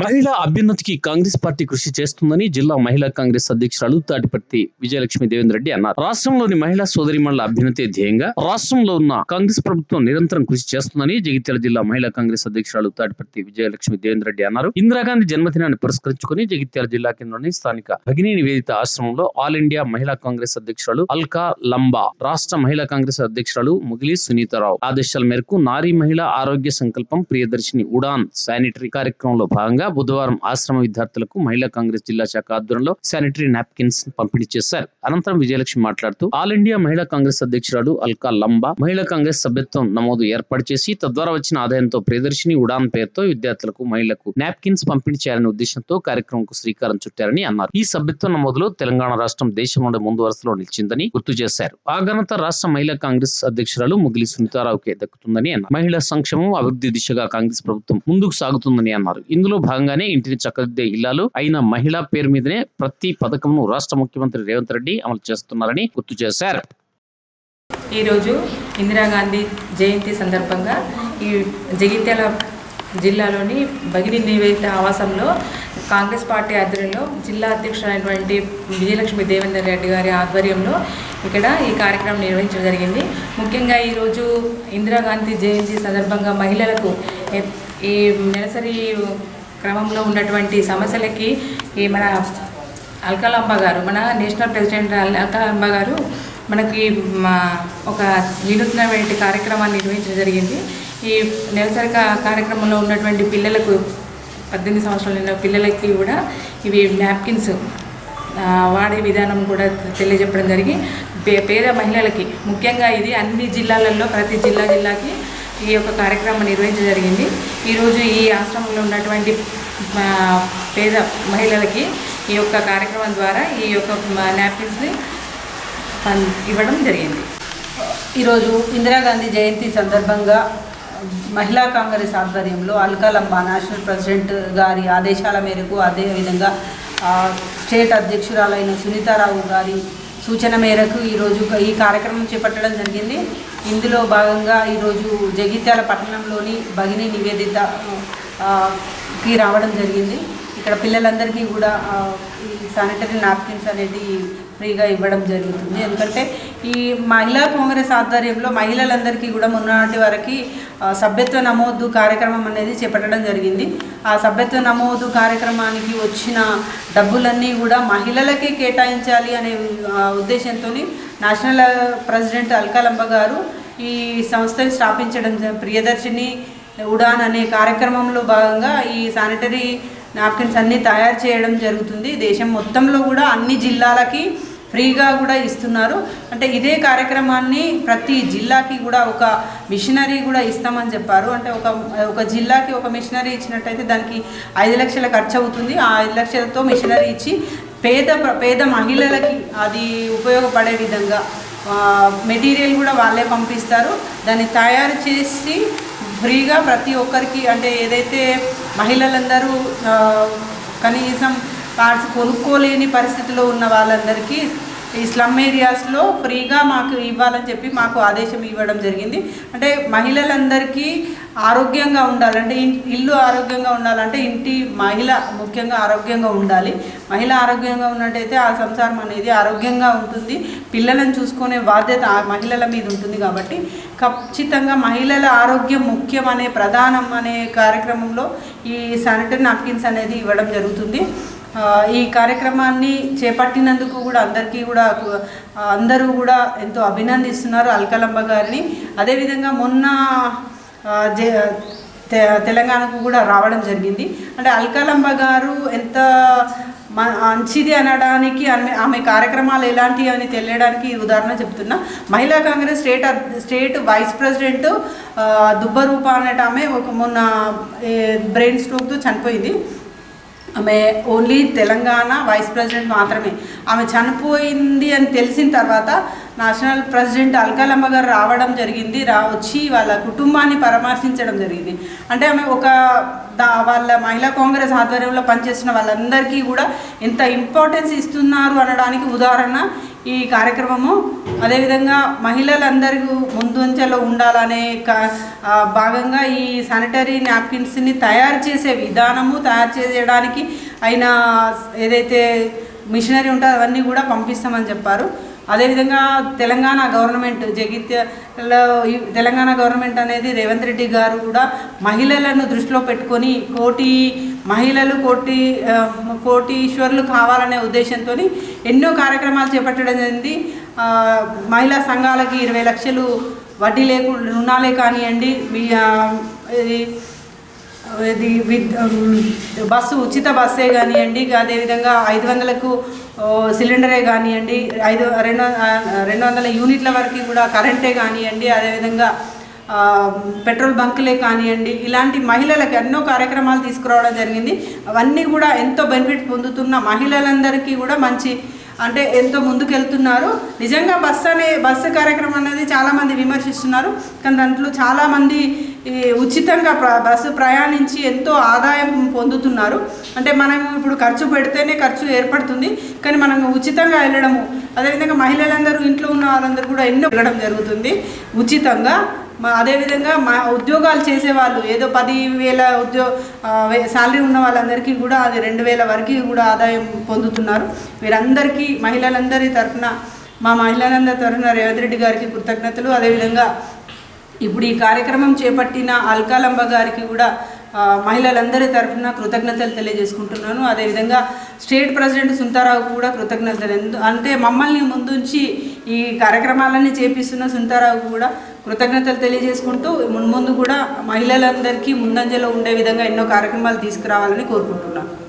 మహిళా అభ్యున్నతికి కాంగ్రెస్ పార్టీ కృషి చేస్తుందని జిల్లా మహిళా కాంగ్రెస్ అధ్యక్షురాలు తాటిపర్తి విజయలక్ష్మి దేవేంద్ర రెడ్డి అన్నారు. రాష్ట్రంలోని మహిళా సోదరిమణుల అభ్యున్నతి ధ్యేయంగా రాష్ట్రంలో ఉన్న కాంగ్రెస్ ప్రభుత్వం నిరంతరం కృషి చేస్తుందని జగిత్యాల జిల్లా మహిళా కాంగ్రెస్ అధ్యక్షురాలు తాటిపర్తి విజయలక్ష్మి దేవేంద్ర రెడ్డి అన్నారు. ఇందిరాగాంధీ జన్మదినాన్ని పురస్కరించుకుని జగిత్యాల జిల్లా కేంద్రంలోని స్థానిక భగిని నివేదిత ఆశ్రమంలో ఆల్ ఇండియా మహిళా కాంగ్రెస్ అధ్యక్షురాలు అల్కా లంబా రాష్ట్ర మహిళా కాంగ్రెస్ అధ్యక్షురాలు ముగిలి సునీతారావు. ఆదేశాల మేరకు నారీ మహిళా ఆరోగ్య సంకల్పం ప్రియదర్శిని ఉడాన్ శానిటరీ కార్యక్రమంలో భాగంగా బుధవారం ఆశ్రమ విద్యార్థులకు మహిళా కాంగ్రెస్ జిల్లా శాఖ ఆధ్వర్యంలో శానిటరీ నాప్కిన్స్ పంపిణీ చేశారు. అనంతరం విజయలక్ష్మి మాట్లాడుతూ ఆల్ ఇండియా మహిళా కాంగ్రెస్ అధ్యక్షురాలు అల్కా లంబా మహిళా కాంగ్రెస్ సభ్యత్వం నమోదు ఏర్పాటు చేసి తద్వారా వచ్చిన ఆదాయంతో ప్రియదర్శిని ఉడాన్ పేరుతో విద్యార్థులకు మహిళలకు నాప్కిన్స్ పంపిణీ చేయాలనే ఉద్దేశంతో కార్యక్రమంకు శ్రీకారం చుట్టారని అన్నారు. ఈ సభ్యత్వ నమోదులో తెలంగాణ రాష్ట్రం దేశంలోనే ముందు వరుసలో నిలిచిందని గుర్తు చేశారు. ఆ ఘనత రాష్ట్ర మహిళా కాంగ్రెస్ అధ్యక్షురాలు ముగిలి సునీతారావుకే దక్కుతుందని అన్నారు. మహిళా సంక్షేమం అభివృద్ధి దిశగా కాంగ్రెస్ ప్రభుత్వం ముందుకు సాగుతుందని అన్నారు. ఇందులో భాగంగానే ఇంటిని చక్కదిద్దే ఇల్లాలు అయిన మహిళా పేరు మీదనే ప్రతి పథకంను రాష్ట్ర ముఖ్యమంత్రి రేవంత్ రెడ్డి అమలు చేస్తున్నారని గుర్తు చేశారు. ఈరోజు ఇందిరాగాంధీ జయంతి సందర్భంగా ఈ జగిత్యాల జిల్లాలోని భగిని నివేదిత ఆవాసంలో కాంగ్రెస్ పార్టీ ఆధ్వర్యంలో జిల్లా అధ్యక్షుడైనటువంటి విజయలక్ష్మి దేవేందర్ రెడ్డి గారి ఆధ్వర్యంలో ఇక్కడ ఈ కార్యక్రమం నిర్వహించడం జరిగింది. ముఖ్యంగా ఈరోజు ఇందిరాగాంధీ జయంతి సందర్భంగా మహిళలకు ఈ నెలసరి క్రమంలో ఉన్నటువంటి సమస్యలకి ఈ మన అల్కలాంబ గారు మన నేషనల్ ప్రెసిడెంట్ అల్- అల్కలాంబ గారు మనకి మా ఒక వినూత్నమైన కార్యక్రమాన్ని నిర్వహించడం జరిగింది. ఈ నెలసరిక కార్యక్రమంలో ఉన్నటువంటి పిల్లలకు పద్దెనిమిది సంవత్సరాలు పిల్లలకి కూడా ఇవి నాప్కిన్స్ వాడే విధానం కూడా తెలియజెప్పడం జరిగి పే- పేద మహిళలకి ముఖ్యంగా ఇది అన్ని జిల్లాలలో ప్రతి జిల్లా జిల్లాకి ఈ యొక్క కార్యక్రమం నిర్వహించడం జరిగింది. ఈరోజు ఈ ఆశ్రమంలో ఉన్నటువంటి పేద మహిళలకి ఈ యొక్క కార్యక్రమం ద్వారా ఈ యొక్క నాప్కిన్స్ని ఇవ్వడం జరిగింది. ఈరోజు ఇందిరాగాంధీ జయంతి సందర్భంగా మహిళా కాంగ్రెస్ ఆధ్వర్యంలో అల్కాలంబా నేషనల్ ప్రెసిడెంట్ గారి ఆదేశాల మేరకు అదేవిధంగా స్టేట్ అధ్యక్షురాలైన సునీతారావు గారి సూచన మేరకు ఈరోజు ఈ కార్యక్రమం చేపట్టడం జరిగింది. ఇందులో భాగంగా ఈరోజు జగిత్యాల పట్టణంలోని భగిని నివేదిత కి రావడం జరిగింది. ఇక్కడ పిల్లలందరికీ కూడా ఈ శానిటరీ నాప్కిన్స్ అనేది ఫ్రీగా ఇవ్వడం జరుగుతుంది. ఎందుకంటే ఈ మహిళా కాంగ్రెస్ ఆధ్వర్యంలో మహిళలందరికీ కూడా మొన్నటి వరకు సభ్యత్వ నమోదు కార్యక్రమం అనేది చేపట్టడం జరిగింది. ఆ సభ్యత్వ నమోదు కార్యక్రమానికి వచ్చిన డబ్బులన్నీ కూడా మహిళలకే కేటాయించాలి అనే ఉద్దేశంతో నేషనల్ ప్రెసిడెంట్ అల్కాలంబ గారు ఈ సంస్థని స్థాపించడం ప్రియదర్శిని ఉడాన్ అనే కార్యక్రమంలో భాగంగా ఈ శానిటరీ నాప్కిన్స్ అన్నీ తయారు చేయడం జరుగుతుంది. దేశం మొత్తంలో కూడా అన్ని జిల్లాలకి ఫ్రీగా కూడా ఇస్తున్నారు. అంటే ఇదే కార్యక్రమాన్ని ప్రతి జిల్లాకి కూడా ఒక మిషనరీ కూడా ఇస్తామని చెప్పారు. అంటే ఒక ఒక జిల్లాకి ఒక మిషనరీ ఇచ్చినట్టయితే దానికి ఐదు లక్షల ఖర్చు అవుతుంది. ఆ ఐదు లక్షలతో మిషనరీ ఇచ్చి పేద ప్ర- పేద మహిళలకి అది ఉపయోగపడే విధంగా మెటీరియల్ కూడా వాళ్ళే పంపిస్తారు. దాన్ని తయారు చేసి ఫ్రీగా ప్రతి ఒక్కరికి అంటే ఏదైతే మహిళలందరూ కనీసం పార్ట్స్ కొనుక్కోలేని పరిస్థితిలో ఉన్న వాళ్ళందరికీ ఈ స్లమ్ ఏరియాస్లో ఫ్రీగా మాకు ఇవ్వాలని చెప్పి మాకు ఆదేశం ఇవ్వడం జరిగింది. అంటే మహిళలందరికీ ఆరోగ్యంగా ఉండాలంటే ఇల్లు ఆరోగ్యంగా ఉండాలంటే ఇంటి మహిళ ముఖ్యంగా ఆరోగ్యంగా ఉండాలి. మహిళ ఆరోగ్యంగా ఉన్నట్టయితే ఆ సంసారం అనేది ఆరోగ్యంగా ఉంటుంది. పిల్లలను చూసుకునే బాధ్యత ఆ మహిళల మీద ఉంటుంది కాబట్టి ఖచ్చితంగా మహిళల ఆరోగ్యం ముఖ్యం అనే ప్రధానం అనే కార్యక్రమంలో ఈ శానిటరీ నాప్కిన్స్ అనేది ఇవ్వడం జరుగుతుంది. ఈ కార్యక్రమాన్ని చేపట్టినందుకు కూడా అందరికీ కూడా అందరూ కూడా ఎంతో అభినందిస్తున్నారు అల్కలంబ గారిని. అదేవిధంగా మొన్న జే- తెలంగాణకు కూడా రావడం జరిగింది. అంటే అల్కలంబ గారు ఎంత మంచిది అనడానికి ఆమె ఆమె కార్యక్రమాలు ఎలాంటివి అని తెలియడానికి ఉదాహరణ చెప్తున్నా. మహిళా Congress state state vice president Dubbaroopa అనేట ఆమె ఒక మొన్న బ్రెయిన్ స్ట్రోక్తో చనిపోయింది. ఆమె ఓన్లీ తెలంగాణ వైస్ ప్రెసిడెంట్ మాత్రమే. ఆమె చనిపోయింది అని తెలిసిన తర్వాత నేషనల్ ప్రెసిడెంట్ అల్కాలమ్మ గారు రావడం జరిగింది. రా వచ్చి వాళ్ళ కుటుంబాన్ని పరామర్శించడం జరిగింది. అంటే ఆమె ఒక దా వాళ్ళ మహిళా కాంగ్రెస్ ఆధ్వర్యంలో పనిచేసిన వాళ్ళందరికీ కూడా ఎంత ఇంపార్టెన్స్ ఇస్తున్నారు అనడానికి ఉదాహరణ ఈ కార్యక్రమము. అదేవిధంగా మహిళలందరూ ముందుంచెలో ఉండాలనే కా- భాగంగా ఈ శానిటరీ నాప్కిన్స్ని తయారు చేసే విధానము తయారు చేయడానికి అయిన ఏదైతే మిషనరీ ఉంటుందో అవన్నీ కూడా పంపిస్తామని చెప్పారు. అదేవిధంగా తెలంగాణ గవర్నమెంట్ జగిత్యాల తెలంగాణ గవర్నమెంట్ అనేది రేవంత్ రెడ్డి గారు కూడా మహిళలను దృష్టిలో పెట్టుకొని కోటి మహిళలు కోటి ఆ, కోటీశ్వరులు కావాలనే ఉద్దేశంతో ఎన్నో కార్యక్రమాలు చేపట్టడం జరిగింది. మహిళా సంఘాలకి ఇరవై లక్షలు వడ్డీ లేకుండా రుణాలే కానివ్వండి మీ ఇది విద్ బస్సు ఉచిత బస్సే కానివ్వండి అదేవిధంగా ఐదు వందలకు సిలిండరే కానివ్వండి ఐదు రెండు రెండు వందల యూనిట్ల వరకు కూడా కరెంటే కానివ్వండి అదేవిధంగా పెట్రోల్ బంకులే కానివ్వండి ఇలాంటి మహిళలకు ఎన్నో కార్యక్రమాలు తీసుకురావడం జరిగింది. అవన్నీ కూడా ఎంతో బెనిఫిట్ పొందుతున్న మహిళలందరికీ కూడా మంచి అంటే ఎంతో ముందుకెళ్తున్నారు. నిజంగా బస్సు అనే బస్సు కార్యక్రమం అనేది చాలామంది విమర్శిస్తున్నారు. కానీ దాంట్లో చాలామంది ఉచితంగా ప్ర బస్సు ప్రయాణించి ఎంతో ఆదాయం పొందుతున్నారు. అంటే మనం ఇప్పుడు ఖర్చు పెడితేనే ఖర్చు ఏర్పడుతుంది. కానీ మనం ఉచితంగా వెళ్ళడము అదేవిధంగా మహిళలందరూ ఇంట్లో ఉన్న వాళ్ళందరూ కూడా ఎన్నో వెళ్ళడం జరుగుతుంది. ఉచితంగా మా అదేవిధంగా మా ఉద్యోగాలు చేసేవాళ్ళు ఏదో పది వేల ఉద్యో శాలరీ ఉన్న వాళ్ళందరికీ కూడా అది రెండు వేల వరకు కూడా ఆదాయం పొందుతున్నారు. వీరందరికీ మహిళలందరి తరఫున మా మహిళలందరి తరఫున రేవంత్ రెడ్డి గారికి కృతజ్ఞతలు. అదేవిధంగా ఇప్పుడు ఈ కార్యక్రమం చేపట్టిన అల్కాలంబ గారికి కూడా మహిళలందరి తరఫున కృతజ్ఞతలు తెలియజేసుకుంటున్నాను. అదేవిధంగా స్టేట్ ప్రెసిడెంట్ సుంతారావు కూడా కృతజ్ఞతలు. ఎందు- అంటే మమ్మల్ని ముందుంచి ఈ కార్యక్రమాలన్నీ చేపిస్తున్న సుంతారావు కూడా కృతజ్ఞతలు తెలియజేసుకుంటూ మున్ముందు కూడా మహిళలందరికీ ముందంజలో ఉండే విధంగా ఎన్నో కార్యక్రమాలు తీసుకురావాలని కోరుకుంటున్నాను.